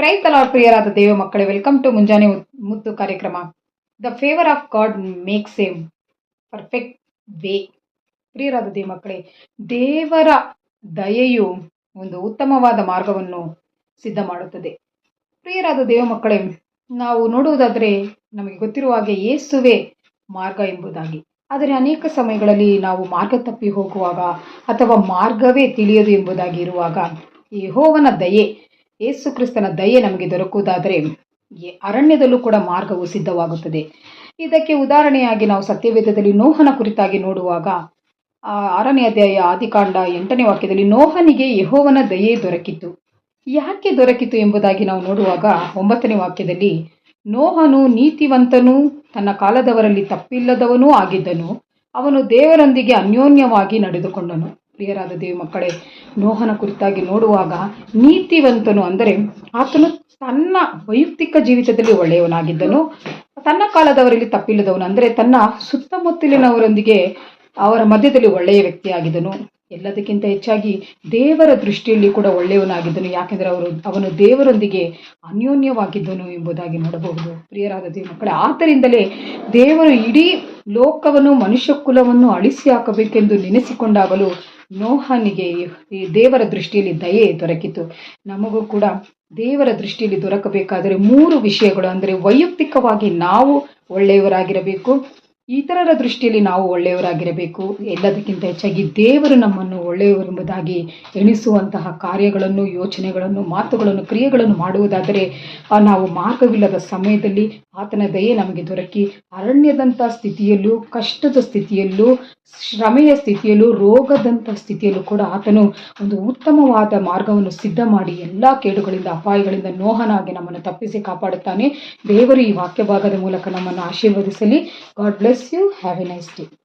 Price ಪ್ರಿಯರಾದ ದೇವ ಮಕ್ಕಳೇ welcome to ಮುಂಜಾನೆ ಮುತ್ತು ಕಾರ್ಯಕ್ರಮ the favour of God makes him perfect way ಪ್ರಿಯರಾದ ದೇವ ಮಕ್ಕಳೇ ದೇವರ ದಯೆಯು ಒಂದು ಉತ್ತಮವಾದ ಮಾರ್ಗವನ್ನು ಸಿದ್ಧ ಮಾಡುತ್ತದೆ ಪ್ರಿಯರಾದ ದೇವ ಮಕ್ಕಳೇ ನಾವು ನೋಡುವುದಾದರೆ ನಮಗೆ ಗೊತ್ತಿರುವ ಹಾಗೆ ಯೇಸುವೆ ಮಾರ್ಗ ಎಂಬುದಾಗಿ ಆದರೆ ಅನೇಕ ಸಮಯಗಳಲ್ಲಿ ನಾವು ಮಾರ್ಗ ತಪ್ಪಿ ಹೋಗುವಾಗ ಅಥವಾ ಮಾರ್ಗವೇ ತಿಳಿಯದು ಎಂಬುದಾಗಿ ಇರುವಾಗ ಯೆಹೋವನ ದಯೆ ಯೇಸು ಕ್ರಿಸ್ತನ ದಯೆ ನಮಗೆ ದೊರಕುವುದಾದರೆ ಅರಣ್ಯದಲ್ಲೂ ಕೂಡ ಮಾರ್ಗವು ಸಿದ್ಧವಾಗುತ್ತದೆ. ಇದಕ್ಕೆ ಉದಾಹರಣೆಯಾಗಿ ನಾವು ಸತ್ಯವೇದದಲ್ಲಿ ನೋಹನ ಕುರಿತಾಗಿ ನೋಡುವಾಗ ಆರನೇ ಅಧ್ಯಾಯ ಆದಿಕಾಂಡ ಎಂಟನೇ ವಾಕ್ಯದಲ್ಲಿ ನೋಹನಿಗೆ ಯಹೋವನ ದಯೆ ದೊರಕಿತು. ಯಾಕೆ ದೊರಕಿತು ಎಂಬುದಾಗಿ ನಾವು ನೋಡುವಾಗ ಒಂಬತ್ತನೇ ವಾಕ್ಯದಲ್ಲಿ, ನೋಹನು ನೀತಿವಂತನೂ, ತನ್ನ ಕಾಲದವರಲ್ಲಿ ತಪ್ಪಿಲ್ಲದವನೂ ಆಗಿದ್ದನು. ಅವನು ದೇವರೊಂದಿಗೆ ಅನ್ಯೋನ್ಯವಾಗಿ ನಡೆದುಕೊಂಡನು. ಪ್ರಿಯರಾದ ದೇವ ಮಕ್ಕಳೇ, ನೋಹನ ಕುರಿತಾಗಿ ನೋಡುವಾಗ ನೀತಿವಂತನು ಅಂದರೆ ಆತನು ತನ್ನ ವೈಯಕ್ತಿಕ ಜೀವಿತದಲ್ಲಿ ಒಳ್ಳೆಯವನಾಗಿದ್ದನು. ತನ್ನ ಕಾಲದವರಲ್ಲಿ ತಪ್ಪಿಲ್ಲದವನು ಅಂದರೆ ತನ್ನ ಸುತ್ತಮುತ್ತಲಿನವರೊಂದಿಗೆ ಅವರ ಮಧ್ಯದಲ್ಲಿ ಒಳ್ಳೆಯ ವ್ಯಕ್ತಿಯಾಗಿದ್ದನು. ಎಲ್ಲದಕ್ಕಿಂತ ಹೆಚ್ಚಾಗಿ ದೇವರ ದೃಷ್ಟಿಯಲ್ಲಿ ಕೂಡ ಒಳ್ಳೆಯವನಾಗಿದ್ದನು. ಯಾಕೆಂದರೆ ಅವರು, ಅವನು ದೇವರೊಂದಿಗೆ ಅನ್ಯೋನ್ಯವಾಗಿದ್ದನು ಎಂಬುದಾಗಿ ನೋಡಬಹುದು. ಪ್ರಿಯರಾದ ದೇವ ಮಕ್ಕಳೇ, ಆದ್ದರಿಂದಲೇ ದೇವರು ಇಡೀ ಲೋಕವನ್ನು ಮನುಷ್ಯ ಕುಲವನ್ನು ಅಳಿಸಿ ಹಾಕಬೇಕೆಂದು ನೆನೆಸಿಕೊಂಡಾಗಲೂ ನೋಹನಿಗೆ ಈ ದೇವರ ದೃಷ್ಟಿಯಲ್ಲಿ ದಯೆ ದೊರಕಿತು. ನಮಗೂ ಕೂಡ ದೇವರ ದೃಷ್ಟಿಯಲ್ಲಿ ದೊರಕಬೇಕಾದರೆ ಮೂರು ವಿಷಯಗಳು, ಅಂದರೆ ವೈಯಕ್ತಿಕವಾಗಿ ನಾವು ಒಳ್ಳೆಯವರಾಗಿರಬೇಕು, ಇತರರ ದೃಷ್ಟಿಯಲ್ಲಿ ನಾವು ಒಳ್ಳೆಯವರಾಗಿರಬೇಕು, ಎಲ್ಲದಕ್ಕಿಂತ ಹೆಚ್ಚಾಗಿ ದೇವರು ನಮ್ಮನ್ನು ಒಳ್ಳೆಯವರೆಂಬುದಾಗಿ ಎಣಿಸುವಂತಹ ಕಾರ್ಯಗಳನ್ನು, ಯೋಚನೆಗಳನ್ನು, ಮಾತುಗಳನ್ನು, ಕ್ರಿಯೆಗಳನ್ನು ಮಾಡುವುದಾದರೆ ನಾವು ಮಾರ್ಗವಿಲ್ಲದ ಸಮಯದಲ್ಲಿ ಆತನ ದಯೆ ನಮಗೆ ದೊರಕಿ ಅರಣ್ಯದಂಥ ಸ್ಥಿತಿಯಲ್ಲೂ, ಕಷ್ಟದ ಸ್ಥಿತಿಯಲ್ಲೂ, ಶ್ರಮೆಯ ಸ್ಥಿತಿಯಲ್ಲೂ, ರೋಗದಂಥ ಸ್ಥಿತಿಯಲ್ಲೂ ಕೂಡ ಆತನು ಒಂದು ಉತ್ತಮವಾದ ಮಾರ್ಗವನ್ನು ಸಿದ್ಧ ಮಾಡಿ ಎಲ್ಲ ಕೇಡುಗಳಿಂದ, ಅಪಾಯಗಳಿಂದ ನೋಹನಾಗಿ ನಮ್ಮನ್ನು ತಪ್ಪಿಸಿ ಕಾಪಾಡುತ್ತಾನೆ. ದೇವರು ಈ ವಾಕ್ಯ ಭಾಗದ ಮೂಲಕ ನಮ್ಮನ್ನು ಆಶೀರ್ವದಿಸಲಿ. God bless you. Have a nice day.